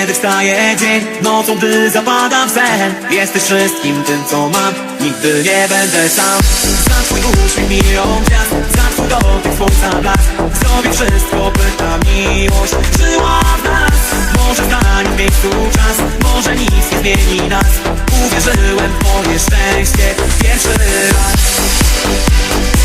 kiedy wstaje dzień Nocą, gdy zapadam w sen. Jesteś wszystkim tym, co mam. Nigdy nie będę sam. Za twój uśmiech milion gwiazd. Za twój dotyk słońca blask. Zrobię wszystko, by ta miłość żyła w nas. Może stanie w miejscu czas. Może nic nie zmieni nas. Uwierzyłem w moje szczęście. Pierwszy raz.